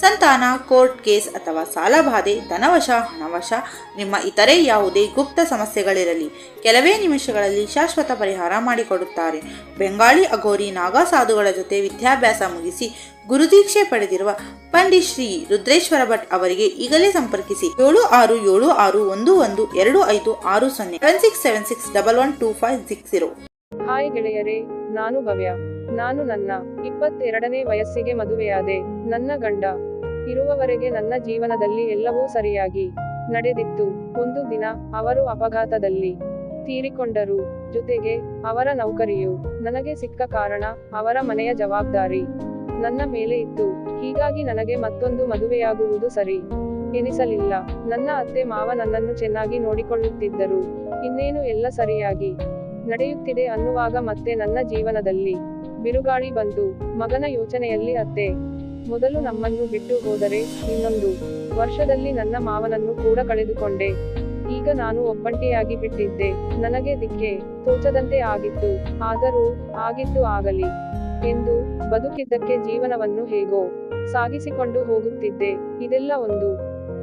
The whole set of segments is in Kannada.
ಸಂತಾನ, ಕೋರ್ಟ್ ಕೇಸ್ ಅಥವಾ ಸಾಲಬಾಧೆ ಧನವಶ, ಹಣವಶ, ನಿಮ್ಮ ಇತರೆ ಯಾವುದೇ ಗುಪ್ತ ಸಮಸ್ಯೆಗಳಿರಲಿ. ಕೆಲವೇ ನಿಮಿಷಗಳಲ್ಲಿ ಶಾಶ್ವತ ಪರಿಹಾರ ಮಾಡಿಕೊಡುತ್ತಾರೆ. ಬೆಂಗಾಳಿ ಅಘೋರಿ ನಾಗಾ ಸಾಧುಗಳ ಜೊತೆ ವಿದ್ಯಾಭ್ಯಾಸ ಮುಗಿಸಿ ಗುರುದೀಕ್ಷೆ ಪಡೆದಿರುವ ಪಂಡಿತ್ ಶ್ರೀ ರುದ್ರೇಶ್ವರ ಭಟ್ ಅವರಿಗೆ ಈಗಲೇ ಸಂಪರ್ಕಿಸಿ. ಏಳು ಆರು ಏಳು ಆರು ಒಂದು ಒಂದು ಎರಡು ಐದು ಆರು ಸೊನ್ನೆ seven six seven six double one two five six zero. Hi ಗೆಳೆಯರೇ, ನಾನು ಭವ್ಯ. ನಾನು ನನ್ನ ಇಪ್ಪತ್ತೆರಡನೇ ವಯಸ್ಸಿಗೆ ಮದುವೆಯಾದೆ. ನನ್ನ ಗಂಡ ಇರುವವರೆಗೆ ನನ್ನ ಜೀವನದಲ್ಲಿ ಎಲ್ಲವೂ ಸರಿಯಾಗಿ ನಡೆದಿತ್ತು. ಒಂದು ದಿನ ಅವರು ಅಪಘಾತದಲ್ಲಿ ತೀರಿಕೊಂಡರು. ಜೊತೆಗೆ ಅವರ ನೌಕರಿಯು ನನಗೆ ಸಿಕ್ಕ ಕಾರಣ ಅವರ ಮನೆಯ ಜವಾಬ್ದಾರಿ ನನ್ನ ಮೇಲೆ ಇತ್ತು. ಹೀಗಾಗಿ ನನಗೆ ಮತ್ತೊಂದು ಮದುವೆಯಾಗುವುದು ಸರಿ ಎನಿಸಲಿಲ್ಲ. ನನ್ನ ಅತ್ತೆ ಮಾವ ನನ್ನನ್ನು ಚೆನ್ನಾಗಿ ನೋಡಿಕೊಳ್ಳುತ್ತಿದ್ದರು. ಇನ್ನೇನು ಎಲ್ಲ ಸರಿಯಾಗಿ ನಡೆಯುತ್ತಿದೆ ಅನ್ನುವಾಗ ಮತ್ತೆ ನನ್ನ ಜೀವನದಲ್ಲಿ ಬಿರುಗಾಳಿ ಬಂತು. ಮಗನ ಯೋಚನೆಯಲ್ಲಿ ಅತ್ತೆ ಮೊದಲು ನಮ್ಮನ್ನು ಬಿಟ್ಟು ಹೋದರೆ ಇನ್ನೊಂದು ವರ್ಷದಲ್ಲಿ ನನ್ನ ಮಾವನನ್ನು ಕೂಡ ಕಳೆದುಕೊಂಡೆ. ಈಗ ನಾನು ಒಬ್ಬಂಟಿಯಾಗಿ ಬಿಟ್ಟಿದ್ದೆ. ನನಗೆ ದಿಕ್ಕೆ ತೋಚದಂತೆ ಆಗಿತ್ತು. ಆದರೂ ಆಗಿದ್ದು ಆಗಲಿ ಎಂದು ಬದುಕಿದ್ದಕ್ಕೆ ಜೀವನವನ್ನು ಹೇಗೋ ಸಾಗಿಸಿಕೊಂಡು ಹೋಗುತ್ತಿದ್ದೆ. ಇದೆಲ್ಲ ಒಂದು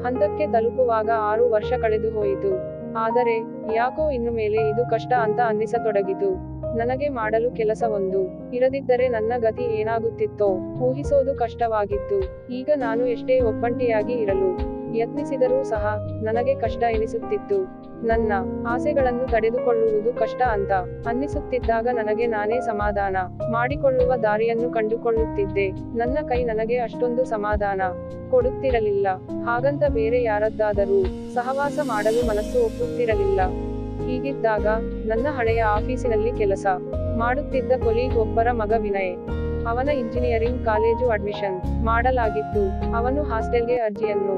ಹಂತಕ್ಕೆ ತಲುಪುವಾಗ ಆರು ವರ್ಷ ಕಳೆದು ಹೋಯಿತು ಆದರೆ ಯಾಕೋ ಇನ್ನು ಮೇಲೆ ಇದು ಕಷ್ಟ ಅಂತ ಅನ್ನಿಸತೊಡಗಿತು. ನನಗೆ ಮಾಡಲು ಕೆಲಸವೊಂದು ಇರದಿದ್ದರೆ ನನ್ನ ಗತಿ ಏನಾಗುತ್ತಿತ್ತೋ? ಊಹಿಸೋದು ಕಷ್ಟವಾಗಿತ್ತು. ಈಗ ನಾನು ಎಷ್ಟೇ ಒಬ್ಬಂಟಿಯಾಗಿ ಇರಲು ಯತ್ನಿಸಿದರೂ ಸಹ ನನಗೆ ಕಷ್ಟ ಎನಿಸುತ್ತಿತ್ತು. ನನ್ನ ಆಸೆಗಳನ್ನು ತಡೆದುಕೊಳ್ಳುವುದು ಕಷ್ಟ ಅಂತ ಅನ್ನಿಸುತ್ತಿದ್ದಾಗ ನನಗೆ ನಾನೇ ಸಮಾಧಾನ ಮಾಡಿಕೊಳ್ಳುವ ದಾರಿಯನ್ನು ಕಂಡುಕೊಳ್ಳುತ್ತಿದ್ದೆ. ನನ್ನ ಕೈ ನನಗೆ ಅಷ್ಟೊಂದು ಸಮಾಧಾನ ಕೊಡುತ್ತಿರಲಿಲ್ಲ. ಹಾಗಂತ ಬೇರೆ ಯಾರದ್ದಾದರೂ ಸಹವಾಸ ಮಾಡಲು ಮನಸ್ಸು ಒಪ್ಪುತ್ತಿರಲಿಲ್ಲ. ಹೀಗಿದ್ದಾಗ ನನ್ನ ಹಳೆಯ ಆಫೀಸಿನಲ್ಲಿ ಕೆಲಸ ಮಾಡುತ್ತಿದ್ದ ಕೊಲೀಗ್ ಒಬ್ಬರ ಮಗ ವಿನಯ್. ಅವನ ಇಂಜಿನಿಯರಿಂಗ್ ಕಾಲೇಜು ಅಡ್ಮಿಷನ್ ಮಾಡಲಾಗಿತ್ತು. ಅವನು ಹಾಸ್ಟೆಲ್ಗೆ ಅರ್ಜಿಯನ್ನು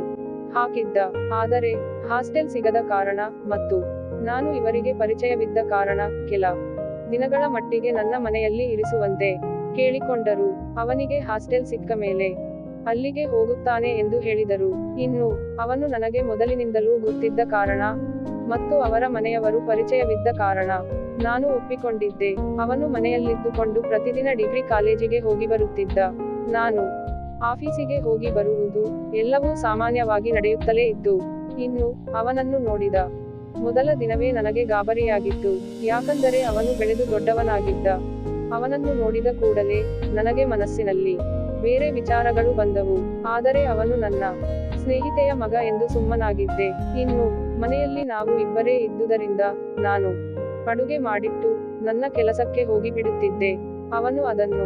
ಹಾಕಿದ್ದ. ಆದರೆ ಹಾಸ್ಟೆಲ್ ಸಿಗದ ಕಾರಣ ಮತ್ತು ನಾನು ಇವರಿಗೆ ಪರಿಚಯವಿದ್ದ ಕಾರಣ ಕೆಲ ದಿನಗಳ ಮಟ್ಟಿಗೆ ನನ್ನ ಮನೆಯಲ್ಲಿ ಇರಿಸುವಂತೆ ಕೇಳಿಕೊಂಡರು. ಅವನಿಗೆ ಹಾಸ್ಟೆಲ್ ಸಿಕ್ಕ ಮೇಲೆ ಅಲ್ಲಿಗೆ ಹೋಗುತ್ತಾನೆ ಎಂದು ಹೇಳಿದರು. ಇನ್ನು ಅವನು ನನಗೆ ಮೊದಲಿನಿಂದಲೂ ಗೊತ್ತಿದ್ದ ಕಾರಣ ಮತ್ತು ಅವರ ಮನೆಯವರು ಪರಿಚಯವಿದ್ದ ಕಾರಣ ನಾನು ಒಪ್ಪಿಕೊಂಡಿದ್ದೆ. ಅವನು ಮನೆಯಲ್ಲಿದ್ದುಕೊಂಡು ಪ್ರತಿದಿನ ಡಿಗ್ರಿ ಕಾಲೇಜಿಗೆ ಹೋಗಿ ಬರುತ್ತಿದ್ದ. ನಾನು ಆಫೀಸಿಗೆ ಹೋಗಿ ಬರುವುದು ಎಲ್ಲವೂ ಸಾಮಾನ್ಯವಾಗಿ ನಡೆಯುತ್ತಲೇ ಇತ್ತು ಇನ್ನು ಅವನನ್ನು ನೋಡಿದ ಮೊದಲ ದಿನವೇ ನನಗೆ ಗಾಬರಿಯಾಗಿತ್ತು. ಯಾಕಂದರೆ ಅವನು ಬೆಳೆದು ದೊಡ್ಡವನಾಗಿದ್ದ. ಅವನನ್ನು ನೋಡಿದ ಕೂಡಲೇ ನನಗೆ ಮನಸ್ಸಿನಲ್ಲಿ ಬೇರೆ ವಿಚಾರಗಳು ಬಂದವು. ಆದರೆ ಅವನು ನನ್ನ ಸ್ನೇಹಿತೆಯ ಮಗ ಎಂದು ಸುಮ್ಮನಾಗಿದ್ದೆ. ಇನ್ನು ಮನೆಯಲ್ಲಿ ನಾವು ಇಬ್ಬರೇ ಇದ್ದುದರಿಂದ ನಾನು ಅಡುಗೆ ಮಾಡಿಟ್ಟು ನನ್ನ ಕೆಲಸಕ್ಕೆ ಹೋಗಿ ಬಿಡುತ್ತಿದ್ದೆ. ಅವನು ಅದನ್ನು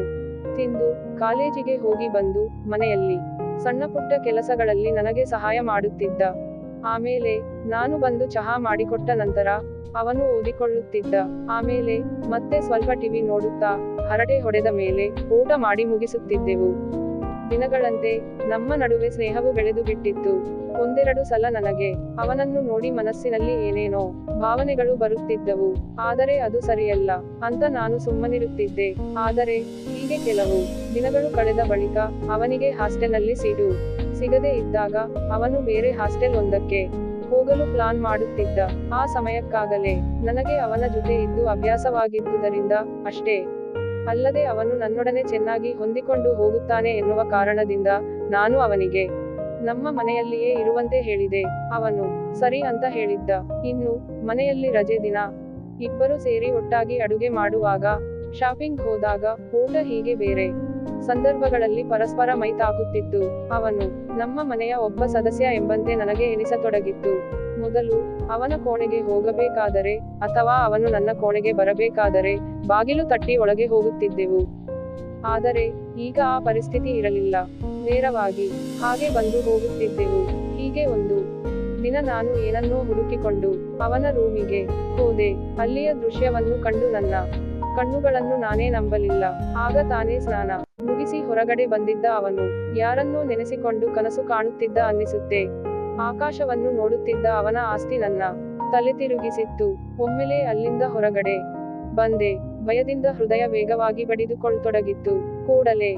ತಿಂದು ಕಾಲೇಜಿಗೆ ಹೋಗಿ ಬಂದು ಮನೆಯಲ್ಲಿ ಸಣ್ಣಪುಟ್ಟ ಕೆಲಸಗಳಲ್ಲಿ ನನಗೆ ಸಹಾಯ ಮಾಡುತ್ತಿದ್ದ. ಆಮೇಲೆ ನಾನು ಬಂದು ಚಹಾ ಮಾಡಿಕೊಟ್ಟ ನಂತರ ಅವನು ಓದಿಕೊಳ್ಳುತ್ತಿದ್ದ. ಆಮೇಲೆ ಮತ್ತೆ ಸ್ವಲ್ಪ ಟಿವಿ ನೋಡುತ್ತಾ ಹರಟೆ ಹೊಡೆದ ಮೇಲೆ ಊಟ ಮಾಡಿ ಮುಗಿಸುತ್ತಿದ್ದೆವು. ದಿನಗಳಂತೆ ನಮ್ಮ ನಡುವೆ ಸ್ನೇಹವು ಬೆಳೆದು ಬಿಟ್ಟಿತ್ತು ಒಂದೆರಡು ಸಲ ನನಗೆ, ಅವನನ್ನು ನೋಡಿ ಮನಸ್ಸಿನಲ್ಲಿ ಏನೇನೋ ಭಾವನೆಗಳು ಬರುತ್ತಿದ್ದವು. ಆದರೆ ಅದು ಸರಿಯಲ್ಲ ಅಂತ ನಾನು ಸುಮ್ಮನಿರುತ್ತಿದ್ದೆ. ಆದರೆ, ಹೀಗೆ ಕೆಲವು ದಿನಗಳು ಕಳೆದ ಬಳಿಕ ಅವನಿಗೆ ಹಾಸ್ಟೆಲ್ನಲ್ಲಿ ಸೀಟು ಸಿಗದೆ ಇದ್ದಾಗ ಅವನು ಬೇರೆ ಹಾಸ್ಟೆಲ್ ಒಂದಕ್ಕೆ ಹೋಗಲು ಪ್ಲಾನ್ ಮಾಡುತ್ತಿದ್ದ. ಆ ಸಮಯಕ್ಕಾಗಲೇ ನನಗೆ ಅವನ ಜೊತೆ ಇದ್ದು ಅಭ್ಯಾಸವಾಗಿದ್ದುದರಿಂದ ಅಷ್ಟೇ. ಅಲ್ಲದೆ ಅವನು ನನ್ನೊಡನೆ ಚೆನ್ನಾಗಿ ಹೊಂದಿಕೊಂಡು ಹೋಗುತ್ತಾನೆ ಎನ್ನುವ ಕಾರಣದಿಂದ ನಾನು ಅವನಿಗೆ, ನಮ್ಮ ಮನೆಯಲ್ಲಿಯೇ ಇರುವಂತೆ ಹೇಳಿದೆ. ಅವನು, ಸರಿ ಅಂತ ಹೇಳಿದ್ದ. ಇನ್ನು, ಮನೆಯಲ್ಲಿ ರಜೆ ದಿನ. ಇಬ್ಬರು ಸೇರಿ ಒಟ್ಟಾಗಿ ಅಡುಗೆ ಮಾಡುವಾಗ, ಶಾಪಿಂಗ್ ಹೋದಾಗ ಊಟ ಹೀಗೆ ಬೇರೆ. ಸಂದರ್ಭಗಳಲ್ಲಿ ಪರಸ್ಪರ ಮೈತಾಕುತ್ತಿತ್ತು ಅವನು, ನಮ್ಮ ಮನೆಯ ಒಬ್ಬ ಸದಸ್ಯ ಎಂಬಂತೆ ನನಗೆ ಎನಿಸತೊಡಗಿತ್ತು. ಮೊದಲು ಅವನ ಕೋಣೆಗೆ ಹೋಗಬೇಕಾದರೆ ಅಥವಾ ಅವನು ನನ್ನ ಕೋಣೆಗೆ ಬರಬೇಕಾದರೆ ಬಾಗಿಲು ತಟ್ಟಿ ಒಳಗೆ ಹೋಗುತ್ತಿದ್ದೆವು. ಆದರೆ ಈಗ ಆ ಪರಿಸ್ಥಿತಿ ಇರಲಿಲ್ಲ. ನೇರವಾಗಿ ಹಾಗೆ ಬಂದು ಹೋಗುತ್ತಿದ್ದೆವು. ಹೀಗೆ ಒಂದು ದಿನ ನಾನು ಏನನ್ನೋ ಹುಡುಕಿಕೊಂಡು ಅವನ ರೂಮಿಗೆ ಹೋದೆ. ಅಲ್ಲಿಯ ದೃಶ್ಯವನ್ನು ಕಂಡು ನನ್ನ ಕಣ್ಣುಗಳನ್ನು ನಾನೇ ನಂಬಲಿಲ್ಲ. ಆಗ ತಾನೇ ಸ್ನಾನ ಮುಗಿಸಿ ಹೊರಗಡೆ ಬಂದಿದ್ದ ಅವನು ಯಾರನ್ನೋ ನೆನೆಸಿಕೊಂಡು ಕನಸು ಕಾಣುತ್ತಿದ್ದ ಅನ್ನಿಸುತ್ತೆ. ಆಕಾಶವನ್ನು ನೋಡುತ್ತಿದ್ದ ಅವನ ಆಸ್ತಿ ನನ್ನ. ತಲೆ ತಿರುಗಿಸಿತ್ತು. ಒಮ್ಮೆಲೇ ಅಲ್ಲಿಂದ ಹೊರಗಡೆ ಬಂದೆ. ಭಯದಿಂದ ಹೃದಯ ವೇಗವಾಗಿ ಬಡಿದುಕೊಳ್ಳತೊಡಗಿತ್ತು ಕೂಡಲೇ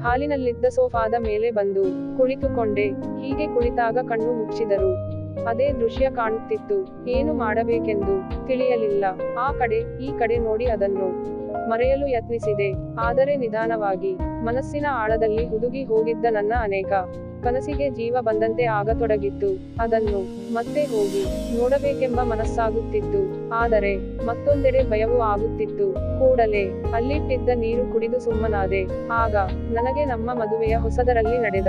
ಹಾಲಿನಲ್ಲಿದ್ದ ಸೋಫಾದ ಮೇಲೆ ಬಂದು ಕುಳಿತುಕೊಂಡೆ. ಹೀಗೆ ಕುಳಿತಾಗ ಕಣ್ಣು ಮುಚ್ಚಿದರು. ಅದೇ ದೃಶ್ಯ ಕಾಣುತ್ತಿತ್ತು. ಏನು ಮಾಡಬೇಕೆಂದು ತಿಳಿಯಲಿಲ್ಲ. ಆ ಕಡೆ, ಈ ಕಡೆ ನೋಡಿ ಅದನ್ನು ಮರೆಯಲು ಯತ್ನಿಸಿದೆ. ಆದರೆ ನಿಧಾನವಾಗಿ ಮನಸ್ಸಿನ ಆಳದಲ್ಲಿ ಹುದುಗಿ ಹೋಗಿದ್ದ ನನ್ನ ಅನೇಕ ಕನಸಿಗೆ ಜೀವ ಬಂದಂತೆ ಆಗತೊಡಗಿತ್ತು ಅದನ್ನು ಮತ್ತೆ ಹೋಗಿ ನೋಡಬೇಕೆಂಬ ಮನಸ್ಸಾಗುತ್ತಿತ್ತು. ಆದರೆ, ಮತ್ತೊಂದೆಡೆ ಭಯವೂ ಆಗುತ್ತಿತ್ತು. ಕೂಡಲೇ ಅಲ್ಲಿಟ್ಟಿದ್ದ ನೀರು ಕುಡಿದು ಸುಮ್ಮನಾದೆ. ಆಗ ನನಗೆ ನಮ್ಮ ಮದುವೆಯ ಹೊಸದರಲ್ಲಿ ನಡೆದ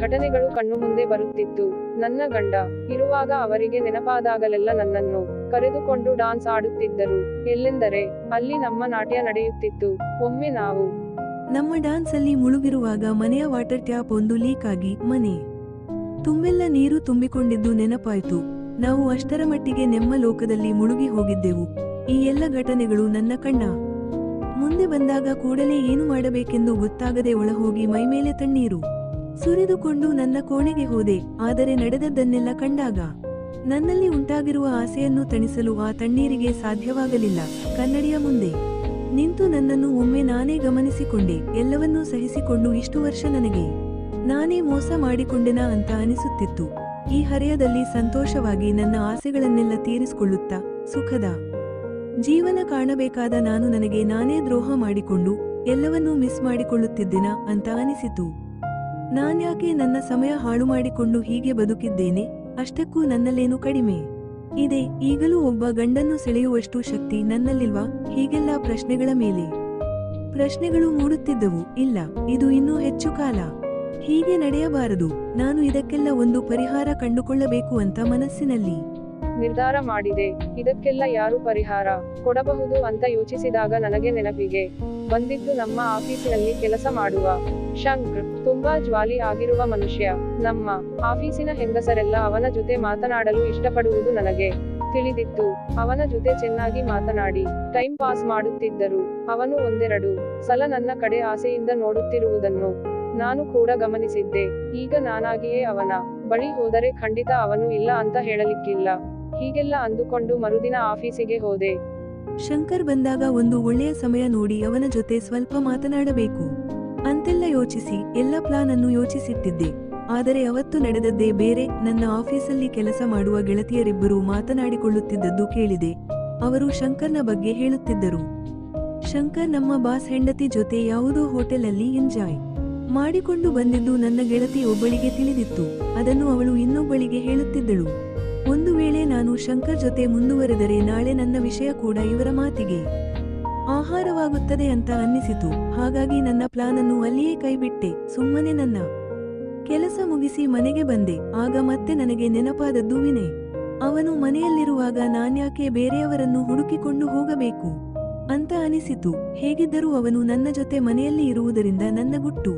ಘಟನೆಗಳು ಕಣ್ಣು ಮುಂದೆ ಬರುತ್ತಿತ್ತು. ನನ್ನ ಗಂಡ ಇರುವಾಗ ಅವರಿಗೆ ನೆನಪಾದಾಗಲೆಲ್ಲ ನನ್ನನ್ನು ಕರೆದುಕೊಂಡು ಡಾನ್ಸ್ ಆಡುತ್ತಿದ್ದರು. ಎಲ್ಲೆಂದರೆ ಅಲ್ಲಿ ನಮ್ಮ ನಾಟ್ಯ ನಡೆಯುತ್ತಿತ್ತು. ಒಮ್ಮೆ ನಾವು ನಮ್ಮ ಡ್ಯಾನ್ಸ್ ಅಲ್ಲಿ ಮುಳುಗಿರುವಾಗ ಮನೆಯ ವಾಟರ್ ಟ್ಯಾಪ್ ಒಂದು ಲೀಕ್ ಆಗಿ ಮನೆ. ತುಂಬೆಲ್ಲ ನೀರು ತುಂಬಿಕೊಂಡಿದ್ದು ನೆನಪಾಯ್ತು. ನಾವು ಅಷ್ಟರ ಮಟ್ಟಿಗೆ ನೆಮ್ಮ ಲೋಕದಲ್ಲಿ ಮುಳುಗಿ ಹೋಗಿದ್ದೆವು. ಈ ಎಲ್ಲ ಘಟನೆಗಳು ನನ್ನ ಕಣ್ಣ. ಮುಂದೆ ಬಂದಾಗ ಕೂಡಲೇ ಏನು ಮಾಡಬೇಕೆಂದು ಗೊತ್ತಾಗದೆ ಒಳಹೋಗಿ ಮೈಮೇಲೆ ತಣ್ಣೀರು. ಸುರಿದುಕೊಂಡು ನನ್ನ ಕೋಣೆಗೆ ಹೋದೆ, ಆದರೆ ನಡೆದದ್ದನ್ನೆಲ್ಲ ಕಂಡಾಗ. ನನ್ನಲ್ಲಿ ಉಂಟಾಗಿರುವ ಆಸೆಯನ್ನು ತಣಿಸಲು ಆ ತಣ್ಣೀರಿಗೆ ಸಾಧ್ಯವಾಗಲಿಲ್ಲ. ಕನ್ನಡಿಯ ಮುಂದೆ. ನಿಂತು ನನ್ನನ್ನು ಒಮ್ಮೆ ನಾನೇ ಗಮನಿಸಿಕೊಂಡೆ, ಎಲ್ಲವನ್ನೂ ಸಹಿಸಿಕೊಂಡು ಇಷ್ಟು ವರ್ಷ ನನಗೆ ನಾನೇ ಮೋಸ ಮಾಡಿಕೊಂಡೆನಾ ಅಂತ ಅನಿಸುತ್ತಿತ್ತು. ಈ ಹರೆಯದಲ್ಲಿ ಸಂತೋಷವಾಗಿ ನನ್ನ ಆಸೆಗಳನ್ನೆಲ್ಲ ತೀರಿಸಿಕೊಳ್ಳುತ್ತಾ ಸುಖದ ಜೀವನ ಕಾಣಬೇಕಾದ ನಾನು ನನಗೆ ನಾನೇ ದ್ರೋಹ ಮಾಡಿಕೊಂಡು, ಎಲ್ಲವನ್ನೂ ಮಿಸ್ ಮಾಡಿಕೊಳ್ಳುತ್ತಿದ್ದೆನಾ ಅಂತ ಅನಿಸಿತು. ನಾನ್ಯಾಕೆ ನನ್ನ ಸಮಯ ಹಾಳು ಮಾಡಿಕೊಂಡು ಹೀಗೆ ಬದುಕಿದ್ದೇನೆ, ಅಷ್ಟಕ್ಕೂ ನನ್ನಲ್ಲೇನು ಕಡಿಮೆ? ಇದೆ, ಈಗಲೂ ಒಬ್ಬ ಗಂಡನ್ನು ಸೆಳೆಯುವಷ್ಟು ಶಕ್ತಿ ನನ್ನಲ್ಲಿಲ್ವಾ? ಹೀಗೆಲ್ಲ ಪ್ರಶ್ನೆಗಳ ಮೇಲೆ. ಪ್ರಶ್ನೆಗಳು ಮೂಡುತ್ತಿದ್ದವು, ಇಲ್ಲ, ಇದು ಇನ್ನೂ ಹೆಚ್ಚು ಕಾಲ. ಹೀಗೆ ನಡೆಯಬಾರದು, ನಾನು ಇದಕ್ಕೆಲ್ಲ ಒಂದು ಪರಿಹಾರ ಕಂಡುಕೊಳ್ಳಬೇಕು ಅಂತ ಮನಸ್ಸಿನಲ್ಲಿ. ನಿರ್ಧಾರ ಮಾಡಿದೆ. ಇದಕ್ಕೆಲ್ಲ ಯಾರು ಪರಿಹಾರ? ಕೊಡಬಹುದು ಅಂತ ಯೋಚಿಸಿದಾಗ ನನಗೆ ನೆನಪಿಗೆ ಬಂದಿದ್ದು ನಮ್ಮ ಆಫೀಸಿನಲ್ಲಿ ಕೆಲಸ ಮಾಡುವ ಶಂಕ್ ತುಂಬಾ ಜ್ವಾಲಿ ಆಗಿರುವ ಮನುಷ್ಯ. ನಮ್ಮ ಆಫೀಸಿನ ಹೆಂಗಸರೆಲ್ಲ ಅವನ ಜೊತೆ ಮಾತನಾಡಲು ಇಷ್ಟಪಡುವುದು ನನಗೆ ತಿಳಿದಿತ್ತು. ಅವನ ಜೊತೆ ಚೆನ್ನಾಗಿ ಮಾತನಾಡಿ, ಟೈಮ್ ಪಾಸ್ ಮಾಡುತ್ತಿದ್ದರು. ಅವನು ಒಂದೆರಡು ಸಲ ನನ್ನ ಕಡೆ ಆಸೆಯಿಂದ ನೋಡುತ್ತಿರುವುದನ್ನು ನಾನು ಕೂಡ ಗಮನಿಸಿದ್ದೆ. ಈಗ ನಾನಾಗಿಯೇ ಅವನ ಬಳಿ ಹೋದರೆ ಖಂಡಿತ ಅವನು ಇಲ್ಲ ಅಂತ ಹೇಳಲಿಕ್ಕಿಲ್ಲ. ಹೀಗೆಲ್ಲ ಅಂದುಕೊಂಡು ಮರುದಿನ ಆಫೀಸಿಗೆ ಹೋದೆ. ಶಂಕರ್ ಬಂದಾಗ ಒಂದು ಒಳ್ಳೆಯ ಸಮಯ ನೋಡಿ ಅವನ ಜೊತೆ ಸ್ವಲ್ಪ ಮಾತನಾಡಬೇಕು. ಅಂತೆಲ್ಲ ಯೋಚಿಸಿ, ಎಲ್ಲ ಪ್ಲಾನ್ ಅನ್ನು ಯೋಚಿಸಿಟ್ಟಿದ್ದೆ. ಆದರೆ ಅವತ್ತು ನಡೆದದ್ದೇ ಬೇರೆ, ನನ್ನ ಆಫೀಸಲ್ಲಿ ಕೆಲಸ ಮಾಡುವ ಗೆಳತಿಯರಿಬ್ಬರು ಮಾತನಾಡಿಕೊಳ್ಳುತ್ತಿದ್ದದ್ದು ಕೇಳಿದೆ. ಅವರು ಶಂಕರ್ನ ಬಗ್ಗೆ ಹೇಳುತ್ತಿದ್ದರು. ಶಂಕರ್ ನಮ್ಮ ಬಾಸ್ ಹೆಂಡತಿ ಜೊತೆ ಯಾವುದೋ ಹೋಟೆಲಲ್ಲಿ ಎಂಜಾಯ್ ಮಾಡಿಕೊಂಡು ಬಂದಿದ್ದು ನನ್ನ ಗೆಳತಿ ಒಬ್ಬಳಿಗೆ ತಿಳಿದಿತ್ತು. ಅದನ್ನು ಅವಳು ಇನ್ನೊಬ್ಬಳಿಗೆ ಹೇಳುತ್ತಿದ್ದಳು. ಒಂದು ವೇಳೆ ನಾನು ಶಂಕರ್ ಜೊತೆ ಮುಂದುವರೆದರೆ ನಾಳೆ ನನ್ನ ವಿಷಯ ಕೂಡ ಇವರ ಮಾತಿಗೆ ಆಹಾರವಾಗುತ್ತದೆ ಅಂತ ಅನ್ನಿಸಿತು. ಹಾಗಾಗಿ ನನ್ನ ಪ್ಲಾನ್ ಅನ್ನು ಅಲ್ಲಿಯೇ ಕೈಬಿಟ್ಟೆ. ಸುಮ್ಮನೆ ನನ್ನ ಕೆಲಸ ಮುಗಿಸಿ ಮನೆಗೆ ಬಂದೆ. ಆಗ ಮತ್ತೆ ನನಗೆ ನೆನಪಾದದ್ದು ವಿನಯ್. ಅವನು ಮನೆಯಲ್ಲಿರುವಾಗ ನಾನ್ಯಾಕೆ ಬೇರೆಯವರನ್ನು ಹುಡುಕಿಕೊಂಡು ಹೋಗಬೇಕು ಅಂತ ಅನಿಸಿತು ಹೇಗಿದ್ದರೂ ಅವನು ನನ್ನ ಜೊತೆ ಮನೆಯಲ್ಲಿ ಇರುವುದರಿಂದ ನನ್ನ ಗುಟ್ಟು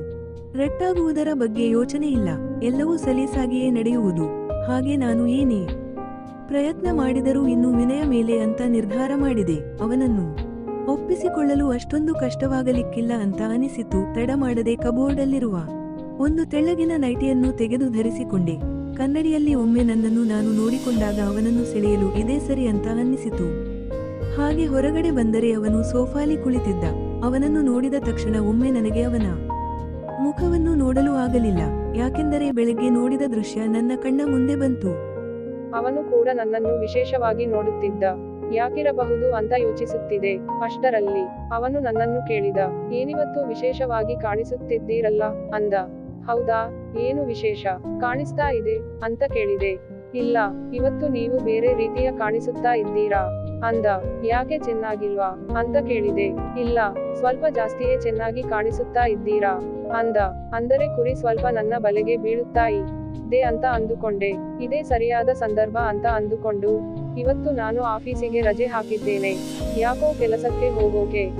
ರಟ್ಟಾಗುವುದರ ಬಗ್ಗೆ ಯೋಚನೆ ಇಲ್ಲ. ಎಲ್ಲವೂ ಸಲೀಸಾಗಿಯೇ ನಡೆಯುವುದು. ಹಾಗೆ ನಾನು ಏನೇ ಪ್ರಯತ್ನ ಮಾಡಿದರೂ ಇನ್ನು ವಿನಯ ಮೇಲೆ ಅಂತ ನಿರ್ಧಾರ ಮಾಡಿದೆ. ಅವನನ್ನು ಒಪ್ಪಿಸಿಕೊಳ್ಳಲು ಅಷ್ಟೊಂದು ಕಷ್ಟವಾಗಲಿಕ್ಕಿಲ್ಲ ಅಂತ ಅನಿಸಿತು. ತಡ ಮಾಡದೆ ಕಬೋರ್ಡಲ್ಲಿರುವ ಒಂದು ತೆಳ್ಳಗಿನ ನೈಟಿಯನ್ನು ತೆಗೆದು ಧರಿಸಿಕೊಂಡೆ. ಕನ್ನಡಿಯಲ್ಲಿ ಒಮ್ಮೆ ನನ್ನನ್ನು ನಾನು ನೋಡಿಕೊಂಡಾಗ ಅವನನ್ನು ಸೆಳೆಯಲು ಇದೇ ಸರಿ ಅಂತ ಅನ್ನಿಸಿತು. ಹಾಗೆ ಹೊರಗಡೆ ಬಂದರೆ ಅವನು ಸೋಫಾಲಿ ಕುಳಿತಿದ್ದ. ಅವನನ್ನು ನೋಡಿದ ತಕ್ಷಣ ಒಮ್ಮೆ ನನಗೆ ಅವನ ಮುಖವನ್ನು ನೋಡಲು ಆಗಲಿಲ್ಲ. ಯಾಕೆಂದರೆ ಬೆಳಗ್ಗೆ ನೋಡಿದ ದೃಶ್ಯ ನನ್ನ ಕಣ್ಣ ಮುಂದೆ ಬಂತು. ಅವನು ಕೂಡ ನನ್ನನ್ನು ವಿಶೇಷವಾಗಿ ನೋಡುತ್ತಿದ್ದ. ಯಾಕಿರಬಹುದು ಅಂತ ಯೋಚಿಸುತ್ತಿದೆ. ಅಷ್ಟರಲ್ಲಿ ಅವನು ನನ್ನನ್ನು ಕೇಳಿದ. ಏನಿವತ್ತು ವಿಶೇಷವಾಗಿ ಕಾಣಿಸುತ್ತಿದ್ದೀರಲ್ಲ? ಅಂದ. ಹೌದಾ? ಏನು ವಿಶೇಷ? ಕಾಣಿಸ್ತಾ ಇದೆ ಅಂತ ಕೇಳಿದೆ. ಇಲ್ಲ, ಇವತ್ತು ನೀವು ಬೇರೆ ರೀತಿಯ ಕಾಣಿಸುತ್ತಾ ಇದ್ದೀರಾ? ಅಂದ. ಯಾಕೆ ಚೆನ್ನಾಗಿಲ್ವಾ? ಅಂತ ಕೇಳಿದೆ. ಇಲ್ಲ, ಸ್ವಲ್ಪ ಜಾಸ್ತಿಯೇ ಚೆನ್ನಾಗಿ ಕಾಣಿಸುತ್ತಾ ಇದ್ದೀರಾ? ಅಂದ. ಅಂದರೆ ಕುರಿ ಸ್ವಲ್ಪ ನನ್ನ ಬಲೆಗೆ ಬೀಳುತ್ತಾ ಇದೆ ಅಂತ ಅಂದುಕೊಂಡೆ. ಇದೇ ಸರಿಯಾದ ಸಂದರ್ಭ ಅಂತ ಅಂದುಕೊಂಡು ಇವತ್ತು ನಾನು ಆಫೀಸಿಗೆ ರಜೆ ಹಾಕಿದ್ದೇನೆ. ಯಾಕೋ ಕೆಲಸಕ್ಕೆ ಹೋಗೋಕೆ?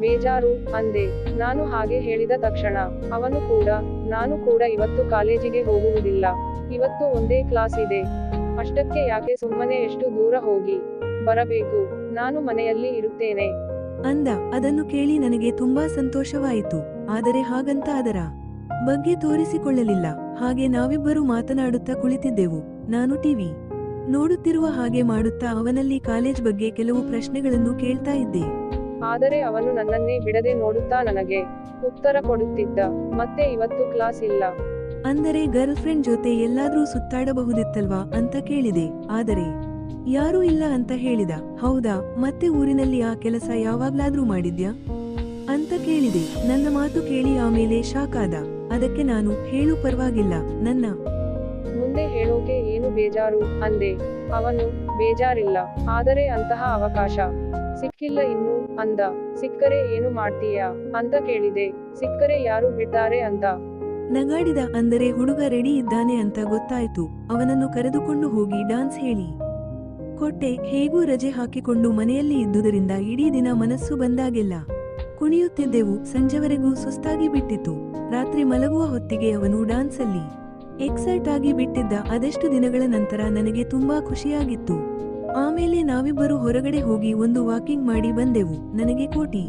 ಬೇಜಾರು, ಅಂದೆ. ನಾನು ಹಾಗೆ ಹೇಳಿದ ತಕ್ಷಣ, ಅವನು ಕೂಡ, ನಾನು ಕೂಡ ಇವತ್ತು ಕಾಲೇಜಿಗೆ ಹೋಗುವುದಿಲ್ಲ. ಇವತ್ತು ಒಂದೇ ಕ್ಲಾಸ್ ಇದೆ. ಅಷ್ಟಕ್ಕೆ ಯಾಕೆ ಸುಮ್ಮನೆ ಎಷ್ಟು ದೂರ ಹೋಗಿ? ಬರಬೇಕು. ನಾನು ಮನೆಯಲ್ಲಿ ಇರುತ್ತೇನೆ. ಅಂದ. ಅದನ್ನು ಕೇಳಿ ನನಗೆ ತುಂಬಾ ಸಂತೋಷವಾಯಿತು. ಆದರೆ ಹಾಗಂತ ಅದರ ಬಗ್ಗೆ ತೋರಿಸಿಕೊಳ್ಳಲಿಲ್ಲ. ಹಾಗೆ ನಾವಿಬ್ಬರು ಮಾತನಾಡುತ್ತಾ ಕುಳಿತಿದ್ದೆವು. ನಾನು ಟಿವಿ ನೋಡುತ್ತಿರುವ ಹಾಗೆ ಮಾಡುತ್ತಾ ಅವನಲ್ಲಿ ಕಾಲೇಜ್ ಬಗ್ಗೆ ಕೆಲವು ಪ್ರಶ್ನೆಗಳನ್ನು ಕೇಳ್ತಾ ಇದ್ದೆ. ಆದರೆ ಅವನು ನನ್ನನ್ನೇ ಬಿಡದೆ ನೋಡುತ್ತಾ ನನಗೆ ಉತ್ತರ ಕೊಡುತ್ತಿದ್ದ. ಮತ್ತೆ ಇವತ್ತು ಕ್ಲಾಸ್ ಇಲ್ಲ. ಅಂದರೆ ಗರ್ಲ್ ಫ್ರೆಂಡ್ ಜೊತೆ ಎಲ್ಲಾದ್ರೂ ಸುತ್ತಾಡಬಹುದಿತ್ತಲ್ವಾ ಅಂತ ಕೇಳಿದೆ. ಆದರೆ ಯಾರೂ ಇಲ್ಲ ಅಂತ ಹೇಳಿದ. ಹೌದಾ ಮತ್ತೆ ಊರಿನಲ್ಲಿ ಆ ಕೆಲಸ ಯಾವಾಗ್ಲಾದ್ರೂ ಮಾಡಿದ್ಯಾ? ಅಂತ ಕೇಳಿದೆ. ನನ್ನ ಮಾತು ಕೇಳಿ ಆಮೇಲೆ ಶಾಕ್ ಆದ. ಅದಕ್ಕೆ ನಾನು ಹೇಳು ಪರವಾಗಿಲ್ಲ ನನ್ನ. ಮುಂದೆ ಹೇಳೋಕೆ ಏನು ಬೇಜಾರು ಅಂದೆ. ಅವನು ಬೇಜಾರಿಲ್ಲ ಆದರೆ ಅಂತಹ ಅವಕಾಶ. ಸಿಕ್ಕಿಲ್ಲ ಇನ್ನು ಅಂದ. ಸಿಕ್ಕರೆ ಏನು ಮಾಡ್ತೀಯಾ? ಅಂತ ಕೇಳಿದೆ. ಸಿಕ್ಕರೆ ಯಾರು ಬಿಡ್ತಾರೆ ಅಂತ. ನಗಾಡಿದ ಅಂದರೆ ಹುಡುಗ ರೆಡಿ ಇದ್ದಾನೆ ಅಂತ ಗೊತ್ತಾಯ್ತು. ಅವನನ್ನು ಕರೆದುಕೊಂಡು ಹೋಗಿ ಡಾನ್ಸ್ ಹೇಳಿ. ಕೊಟ್ಟೆ ಹೇಗೂ ರಜೆ ಹಾಕಿಕೊಂಡು ಮನೆಯಲ್ಲಿ ಇದ್ದುದರಿಂದ ಇಡೀ ದಿನ ಮನಸ್ಸು ಬಂದಾಗೆಲ್ಲ. ಕುಣಿಯುತ್ತಿದ್ದೆವು. ಸಂಜೆವರೆಗೂ ಸುಸ್ತಾಗಿ ಬಿಟ್ಟಿತ್ತು ರಾತ್ರಿ ಮಲಗುವ ಹೊತ್ತಿಗೆ ಅವನು ಡಾನ್ಸಲ್ಲಿ ಎಕ್ಸೈಟ್ ಆಗಿ ಬಿಟ್ಟಿದ್ದ. ಅದೆಷ್ಟು ದಿನಗಳ ನಂತರ ನನಗೆ ತುಂಬಾ ಖುಷಿಯಾಗಿತ್ತು. ಆಮೇಲೆ ನಾವಿಬ್ಬರು ಹೊರಗಡೆ ಹೋಗಿ ಒಂದು ವಾಕಿಂಗ್ ಮಾಡಿ ಬಂದೆವು. ನನಗೆ ಕೋಟಿ.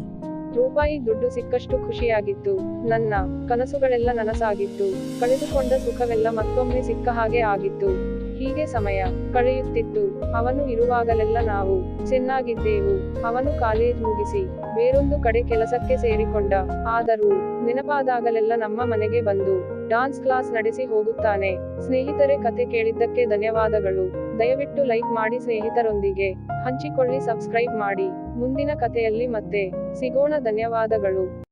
ರೂಪಾಯಿ ದುಡ್ಡು ಸಿಕ್ಕಷ್ಟು ಖುಷಿಯಾಗಿತ್ತು. ನನ್ನ ಕನಸುಗಳೆಲ್ಲ ನನಸಾಗಿತ್ತು. ಕಳೆದುಕೊಂಡ ಸುಖವೆಲ್ಲ ಮತ್ತೊಮ್ಮೆ ಸಿಕ್ಕ ಹಾಗೆ ಆಗಿತ್ತು. ಹೀಗೆ ಸಮಯ ಕಳೆಯುತ್ತಿತ್ತು. ಅವನು ಇರುವಾಗಲೆಲ್ಲ ನಾವು ಚೆನ್ನಾಗಿದ್ದೆವು. ಅವನು ಕಾಲೇಜ್ ಮುಗಿಸಿ ಬೇರೊಂದು ಕಡೆ ಕೆಲಸಕ್ಕೆ ಸೇರಿಕೊಂಡ. ಆದರೂ ನೆನಪಾದಾಗಲೆಲ್ಲ ನಮ್ಮ ಮನೆಗೆ ಬಂದು ಡಾನ್ಸ್ ಕ್ಲಾಸ್ ನಡೆಸಿ ಹೋಗುತ್ತಾನೆ. ಸ್ನೇಹಿತರೆ ಕತೆ ಕೇಳಿದ್ದಕ್ಕೆ ಧನ್ಯವಾದಗಳು. ದಯವಿಟ್ಟು ಲೈಕ್ ಮಾಡಿ ಸ್ನೇಹಿತರೊಂದಿಗೆ ಹಂಚಿಕೊಳ್ಳಿ, ಸಬ್ಸ್ಕ್ರೈಬ್ ಮಾಡಿ. ಮುಂದಿನ ಕಥೆಯಲ್ಲಿ ಮತ್ತೆ ಸಿಗೋಣ, ಧನ್ಯವಾದಗಳು.